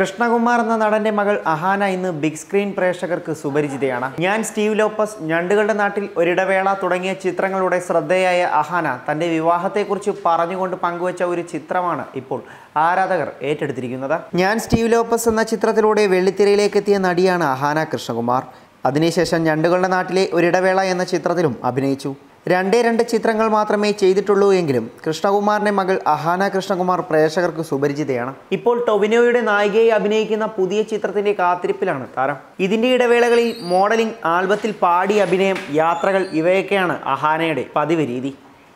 കൃഷ്ണകുമാർ എന്ന നടന്റെ മകൾ അഹാന ഇന്ന് ബിഗ് സ്ക്രീൻ പ്രേക്ഷകർക്ക് സുപരിചിതയാണ്. ഞാൻ സ്റ്റീവ് ലോപ്പസ് ഞണ്ടുകളുടെ നാട്ടിൽ ഒരിടവേള തുടങ്ങിയ ചിത്രങ്ങളുടെ ശ്രദ്ധയായ അഹാന തന്റെ വിവാഹത്തെക്കുറിച്ച് പറഞ്ഞുകൊണ്ട് പങ്കുവച്ച ഒരു ചിത്രമാണ് ഇപ്പോൾ ആരാധകർ ഏറ്റെടുത്തിരിക്കുന്നത്. ഞാൻ സ്റ്റീവ് ലോപ്പസ് എന്ന ചിത്രത്തിലൂടെ വെള്ളിത്തിരയിലേക്ക് എത്തിയ നടിയാണ് അഹാന കൃഷ്ണകുമാർ. അതിനുശേഷം ഞണ്ടുകളുടെ നാട്ടിലെ ഒരിടവേള എന്ന ചിത്രത്തിലും അഭിനയിച്ചു. രണ്ടേ രണ്ട് ചിത്രങ്ങൾ മാത്രമേ ചെയ്തിട്ടുള്ളൂ എങ്കിലും കൃഷ്ണകുമാറിന്റെ മകൾ അഹാന കൃഷ്ണകുമാർ പ്രേക്ഷകർക്ക് സുപരിചിതയാണ്. ഇപ്പോൾ ടൊവിനോയുടെ നായികയെ അഭിനയിക്കുന്ന പുതിയ ചിത്രത്തിന്റെ കാത്തിരിപ്പിലാണ് താരം. ഇതിന്റെ ഇടവേളകളിൽ മോഡലിംഗ് ആൽബത്തിൽ പാടി അഭിനയം യാത്രകൾ ഇവയൊക്കെയാണ് അഹാനയുടെ പതിവ് രീതി.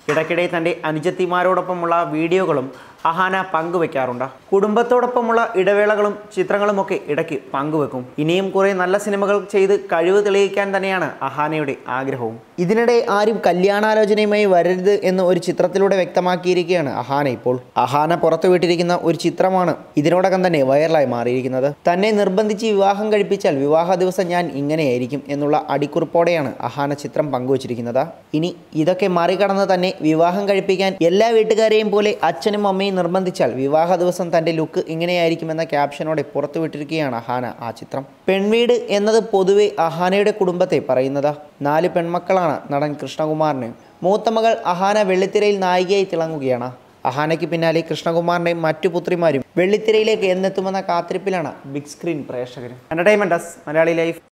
ഇടയ്ക്കിടെ തന്റെ അനുജത്തിമാരോടൊപ്പമുള്ള വീഡിയോകളും അഹാന പങ്കുവെക്കാറുണ്ട്. കുടുംബത്തോടൊപ്പമുള്ള ഇടവേളകളും ചിത്രങ്ങളും ചിത്രങ്ങളുമൊക്കെ ഇടയ്ക്ക് പങ്കുവെക്കും. ഇനിയും കുറേ നല്ല സിനിമകൾ ചെയ്ത് കഴിവ് തെളിയിക്കാൻ തന്നെയാണ് അഹാനയുടെ ആഗ്രഹവും. ഇതിനിടെ ആരും കല്യാണാലോചനയുമായി വരരുത് എന്ന് ഒരു ചിത്രത്തിലൂടെ വ്യക്തമാക്കിയിരിക്കുകയാണ് അഹാന ഇപ്പോൾ. അഹാന പുറത്തുവിട്ടിരിക്കുന്ന ഒരു ചിത്രമാണ് ഇതിനോടകം തന്നെ വൈറലായി മാറിയിരിക്കുന്നത്. തന്നെ നിർബന്ധിച്ച് വിവാഹം കഴിപ്പിച്ചാൽ വിവാഹ ദിവസം ഞാൻ ഇങ്ങനെയായിരിക്കും എന്നുള്ള അടിക്കുറിപ്പോടെയാണ് അഹാന ചിത്രം പങ്കുവച്ചിരിക്കുന്നത്. ഇനി ഇതൊക്കെ മറികടന്ന് തന്നെ വിവാഹം കഴിപ്പിക്കാൻ എല്ലാ വീട്ടുകാരെയും പോലെ അച്ഛനും അമ്മയും നിർബന്ധിച്ചാൽ വിവാഹ ദിവസം തന്റെ ലുക്ക് ഇങ്ങനെയായിരിക്കുമെന്ന ക്യാപ്ഷനോടെ പുറത്തുവിട്ടിരിക്കുകയാണ് അഹാന. ആ ചിത്രം പെൺവീട് എന്നത് പൊതുവെ അഹാനയുടെ കുടുംബത്തെ പറയുന്നത്. നാല് പെൺമക്കളാണ് നടൻ കൃഷ്ണകുമാറിന്. മൂത്ത മകൾ അഹാന വെള്ളിത്തിരയിൽ നായികയായി തിളങ്ങുകയാണ്. അഹാനയ്ക്ക് പിന്നാലെ കൃഷ്ണകുമാറിന്റെയും മറ്റു പുത്രിമാരും വെള്ളിത്തിരയിലേക്ക് എന്നെത്തുമെന്ന കാത്തിരിപ്പിലാണ് ബിഗ് സ്ക്രീൻ പ്രേക്ഷകർ എന്റർടൈൻമെന്റസ് മലയാളി ലൈഫ്.